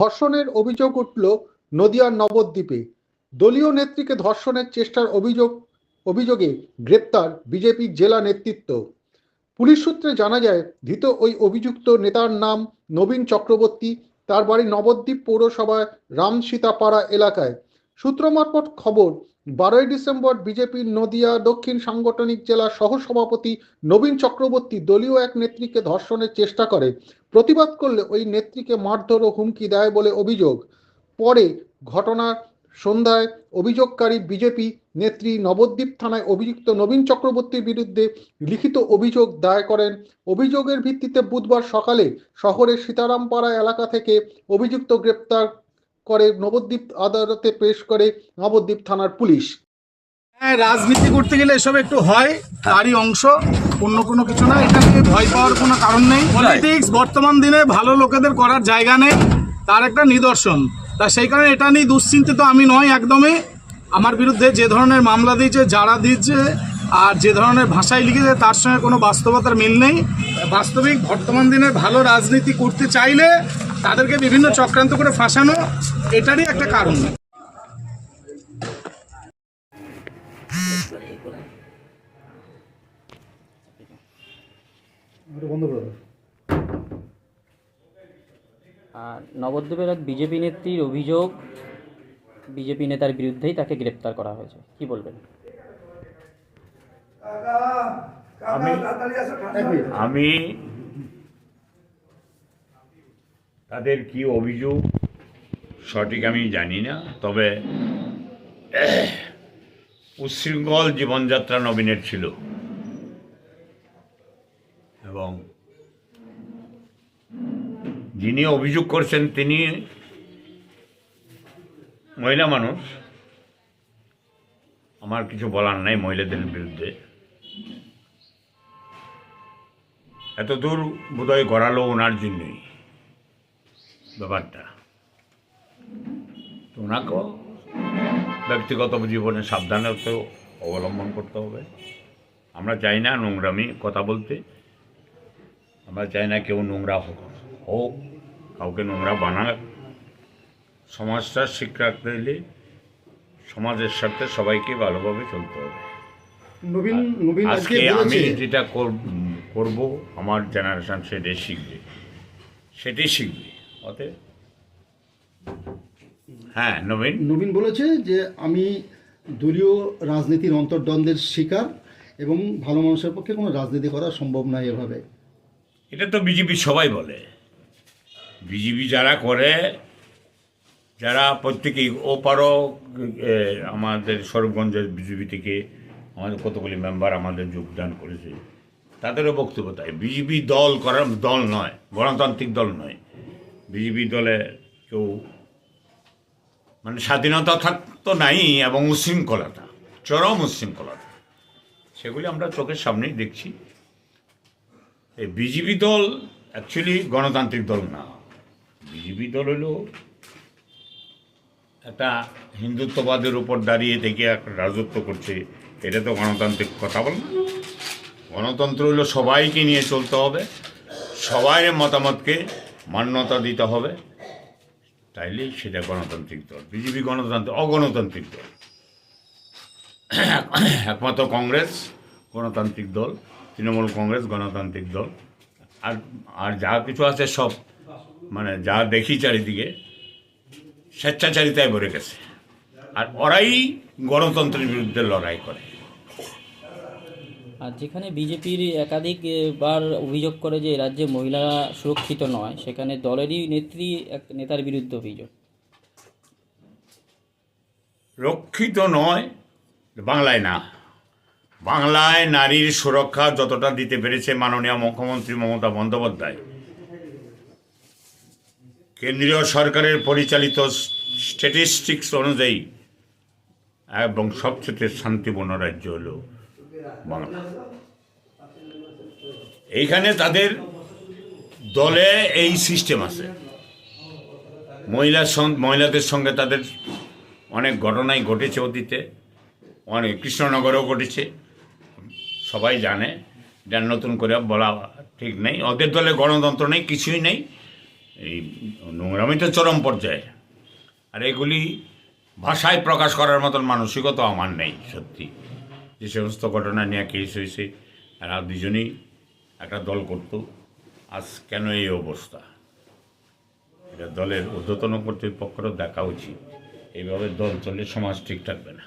ধর্ষণের অভিযোগ উঠল নদিয়ার নবদ্বীপে। দলীয় নেত্রীকে ধর্ষণের চেষ্টার অভিযোগ, অভিযোগে গ্রেপ্তার বিজেপির জেলা নেতৃত্ব। পুলিশ সূত্রে জানা যায়, ধৃত ওই অভিযুক্ত নেতার নাম নবীন চক্রবর্তী। তার বাড়ি নবদ্বীপ পৌরসভায় রাম সীতাপাড়া এলাকায়। সূত্র মারফত খবর বারোই ডিসেম্বর বিজেপির নদিয়া, দক্ষিণ সাংগঠনিক জেলার সহসভাপতি নবীন চক্রবর্তী দলীয় এক নেত্রীকে ধর্ষণের চেষ্টা করে। প্রতিবাদ করলে ওই নেত্রীকে মারধর ও হুমকি দেয় বলে অভিযোগ। পরে ঘটনার সন্ধ্যায় অভিযোগকারী বিজেপি নেত্রী নবদ্বীপ থানায় অভিযুক্ত নবীন চক্রবর্তীর বিরুদ্ধে লিখিত অভিযোগ দায়ের করেন। অভিযোগের ভিত্তিতে বুধবার সকালে শহরের সীতারামপাড়া এলাকা থেকে অভিযুক্ত গ্রেপ্তার করে নবদ্বীপ আদালতে পেশ করে নবদ্বীপ থানার পুলিশ। হ্যাঁ রাজনীতি করতে গেলে এসব একটু হয় তারই অংশ অন্য কোনো কিছু না। এটা নিয়ে ভয় পাওয়ার কোনো কারণ নেই। পলিটিক্স বর্তমান দিনে ভালো লোকেদের করার জায়গা নেই তার একটা নিদর্শন। তা সেই কারণে এটা নিয়ে দুশ্চিন্তিত আমি নয় একদমই। আমার বিরুদ্ধে যে ধরনের মামলা দিয়েছে যারা দিয়েছে আর যে ধরনের ভাষায় লিখেছে তার সঙ্গে কোনো বাস্তবতার মিল নেই। বাস্তবিক বর্তমান দিনে ভালো রাজনীতি করতে চাইলে তাদেরকে বিভিন্ন চক্রান্ত করে ফাঁসানো এটারই একটা কারণ। আর নবদ্বীপের এক বিজেপি নেত্রীর অভিযোগ বিজেপি নেতার বিরুদ্ধেই তাকে গ্রেপ্তার করা হয়েছে। কি বলবেন? আমি আমি তাদের কি অভিযোগ? সঠিক আমি জানি না, তবে উচ্ছৃঙ্খল জীবনযাত্রা নবীনের ছিল। এবং যিনি অভিযোগ করছেন তিনি মহিলা মানুষ। আমার কিছু বলার নাই মহিলাদের বিরুদ্ধে। এত দূর বোধহয় গড়ালো ওনার জন্যই। ব্যাপারটা। তো ওনাকেও ব্যক্তিগত জীবনে সাবধানতা অবলম্বন করতে হবে। আমরা চাই না নোংরামি কথা বলতে। আমরা চাই না কেউ নোংরা হোক। হোক কাউকে নোংরা বানাক। সমাজটা ঠিক রাখতে হলে সমাজের সাথে সবাইকে ভালোভাবে চলতে হবে। নবীন নবীন আজকে আমি যেটা কর- করব আমার জেনারেশন সেটাই শিখবে। সেটাই শিখবে। অতএব? হ্যাঁ নবীন? নবীন বলেছে যে আমি দলীয় রাজনীতির অন্তর্দ্বন্দ্বের শিকার এবং ভালো মানুষের পক্ষে কোনো রাজনীতি করা সম্ভব নয় এভাবে। এটা তো বিজেপি সবাই বলে। বিজেপি যারা করে যারা প্রত্যেকেই ওপারও আমাদের স্বরূপগঞ্জের বিজেপি থেকে আমাদের কতগুলি মেম্বার আমাদের যোগদান করেছে তাদেরও বক্তব্য তাই। বিজেপি দল করার দল নয় গণতান্ত্রিক দল নয়। বিজেপি দলে কেউ মানে স্বাধীনতা থাকতো নাই এবং উশৃঙ্খলতা, চরম উশৃঙ্খলতা, সেগুলি আমরা চোখের সামনেই দেখছি। এই বিজেপি দল অ্যাকচুয়ালি গণতান্ত্রিক দল না। বিজেপি দল হলো একটা হিন্দুত্ববাদের উপর দাঁড়িয়ে থেকে একটা রাজত্ব করছে, এটা তো গণতান্ত্রিক কথা বল গণতন্ত্র হলো সবাইকে নিয়ে চলতে হবে সবাই মতামতকে মান্যতা দিতে হবে। তাইলেই সেটা গণতান্ত্রিক দল, বিজেপি গণতান্ত্রিক, অগণতান্ত্রিক দল। একমাত্র কংগ্রেস, গণতান্ত্রিক দল, তৃণমূল কংগ্রেস, গণতান্ত্রিক দল। আর আর যা কিছু আছে সব মানে যা দেখি চারিদিকে, স্বেচ্ছাচারিতায় ভরে গেছে। আর ওরাই গণতন্ত্রের বিরুদ্ধে লড়াই করে। আর যেখানে বিজেপির একাধিক এ, বার অভিযোগ করে যে রাজ্যে মহিলারা সুরক্ষিত নয় সেখানে দলেরই নেত্রী এক নেতার বিরুদ্ধে অভিযোগ। রক্ষিত নয় বাংলায় না। বাংলায় নারীর সুরক্ষা যতটা দিতে পেরেছে মাননীয় মুখ্যমন্ত্রী মমতা বন্দ্যোপাধ্যায়। কেন্দ্রীয় সরকারের পরিচালিত স্ট্যাটিস্টিক্স অনুযায়ী এবং সবচেয়ে শান্তিপূর্ণ রাজ্য হল বাংলা। এইখানে তাদের দলে এই সিস্টেম আছে। মহিলার মহিলাদের সঙ্গে তাদের অনেক ঘটনাই ঘটেছে অতীতে। অনেক কৃষ্ণনগরেও ঘটেছে। সবাই জানে, এটা নতুন করে বলা ঠিক নেই। ওদের দলে গণতন্ত্র নেই, কিছুই নেই। এই নোংরামি তো চরম পর্যায়ে। আর এগুলি ভাষায় প্রকাশ করার মতন মানসিকতা আমার নেই, সত্যি। যে সমস্ত ঘটনা নিয়ে কেস হয়েছে এরা দুজনেই একটা দল করত। আজ কেন এই অবস্থা? এটা দলের ঊর্ধ্বতন কর্তৃপক্ষেরও দেখা উচিত। এইভাবে দল চললে সমাজ ঠিক থাকবে না।